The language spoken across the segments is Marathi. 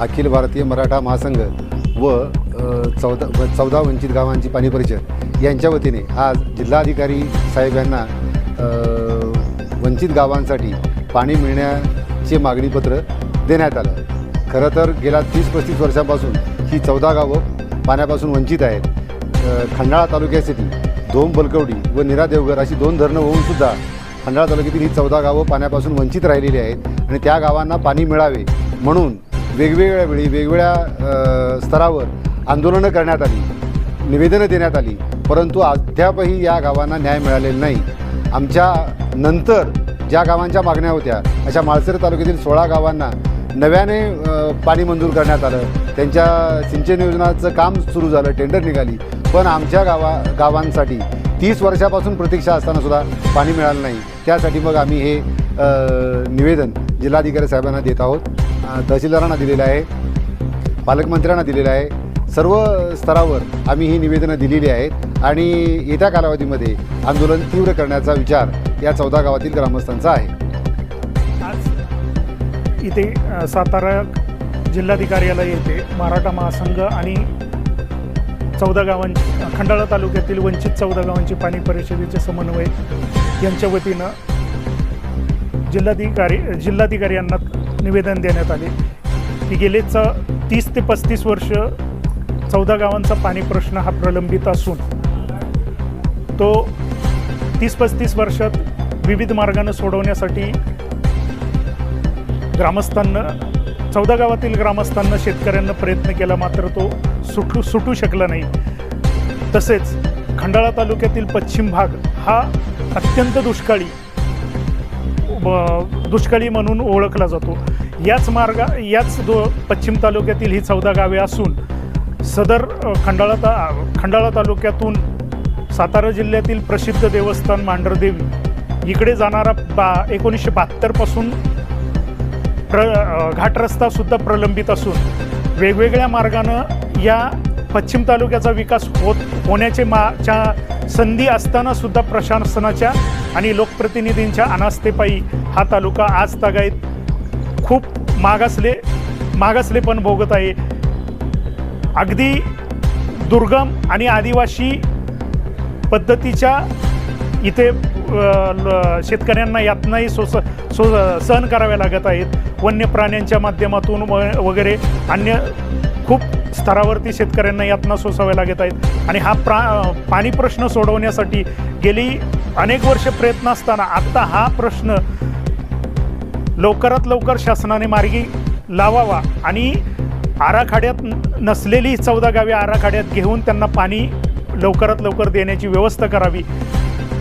अखिल भारतीय मराठा महासंघ व चौदा चौदा वंचित गावांची पाणी परिषद यांच्या वतीने आज जिल्हाधिकारी साहेब यांना वंचित गावांसाठी पाणी मिळण्याचे मागणीपत्र देण्यात आलं. खरं तर गेल्या तीस पस्तीस वर्षापासून ही चौदा गावं पाण्यापासून वंचित आहेत. खंडाळा तालुक्यासाठी धोम बलकवडी व निरा देवघर अशी दोन धरणं होऊनसुद्धा खंडाळा तालुक्यातील ही चौदा गावं पाण्यापासून वंचित राहिलेली आहेत आणि त्या गावांना पाणी मिळावे म्हणून वेगवेगळ्या वेळी वेगवेगळ्या स्तरावर आंदोलनं करण्यात आली निवेदनं देण्यात आली परंतु अद्यापही या गावांना न्याय मिळालेला नाही. आमच्या नंतर ज्या गावांच्या मागण्या होत्या अशा माळसर तालुक्यातील सोळा गावांना नव्याने पाणी मंजूर करण्यात आलं. त्यांच्या सिंचन योजनाचं काम सुरू झालं टेंडर निघाली. पण आमच्या गावा गावांसाठी तीस वर्षापासून प्रतीक्षा असताना सुद्धा पाणी मिळालं नाही. त्यासाठी मग आम्ही हे निवेदन जिल्हाधिकारी साहेबांना देत आहोत. तहसीलदारांना दिलेलं आहे. पालकमंत्र्यांना दिलेलं आहे. सर्व स्तरावर आम्ही ही निवेदनं दिलेली आहेत. आणि येत्या कालावधीमध्ये आंदोलन तीव्र करण्याचा विचार या चौदा गावातील ग्रामस्थांचा आहे. आज इथे सातारा जिल्हाधिकार्यालय येथे मराठा महासंघ आणि चौदा गावांची खंडाळा तालुक्यातील वंचित चौदा गावांची पाणी परिषदेचे समन्वय यांच्या वतीनं जिल्हाधिकारी जिल्हाधिकारी यांना निवेदन देण्यात आले की गेले च तीस ते पस्तीस वर्ष चौदा गावांचा पाणी प्रश्न हा प्रलंबित असून तो तीस पस्तीस वर्षात विविध मार्गानं सोडवण्यासाठी ग्रामस्थांना चौदा गावातील ग्रामस्थांना शेतकऱ्यांना प्रयत्न केला मात्र तो सुटू सुटू शकला नाही. तसेच खंडाळा तालुक्यातील पश्चिम भाग हा अत्यंत दुष्काळी दुष्काळी म्हणून ओळखला जातो. याच मार्गा याच दो पश्चिम तालुक्यातील ही चौदा गावे असून सदर खंडाळा ता खंडाळा तालुक्यातून सातारा जिल्ह्यातील प्रसिद्ध देवस्थान मांढरदेवी. इकडे जाणारा बा एकोणीसशे बहात्तरपासून प्र घाट रस्तासुद्धा प्रलंबित असून वेगवेगळ्या मार्गानं या पश्चिम तालुक्याचा विकास होत होण्याचे माच्या संधी असतानासुद्धा प्रशासनाच्या आणि लोकप्रतिनिधींच्या अनास्थेपायी हा तालुका आज तागायत खूप मागासले मागासले पण भोगत आहे. अगदी दुर्गम आणि आदिवासी पद्धतीच्या इथे ल- शेतकऱ्यांना यातनाही सोस सो सहन कराव्या लागत आहेत. वन्य प्राण्यांच्या माध्यमातून व वगैरे अन्य खूप स्तरावरती शेतकऱ्यांना यातना सोसाव्या लागत आहेत. आणि हा प्रा पाणी प्रश्न सोडवण्यासाठी गेली अनेक वर्ष प्रयत्न असताना आत्ता हा प्रश्न लवकरात लवकर शासनाने मार्गी लावावा आणि आराखड्यात नसलेली चौदा गावे आराखड्यात घेऊन त्यांना पाणी लवकरात लवकर देण्याची व्यवस्था करावी.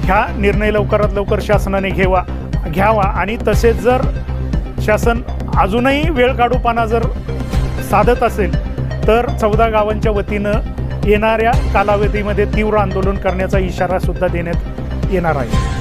ह्या निर्णय लवकरात लवकर शासनाने घेवा घ्यावा आणि तसेच जर शासन अजूनही वेळ काढूपाना जर साधत असेल तर चौदा गावांच्या वतीनं येणाऱ्या कालावधीमध्ये तीव्र आंदोलन करण्याचा इशारासुद्धा देण्यात येणार आहे.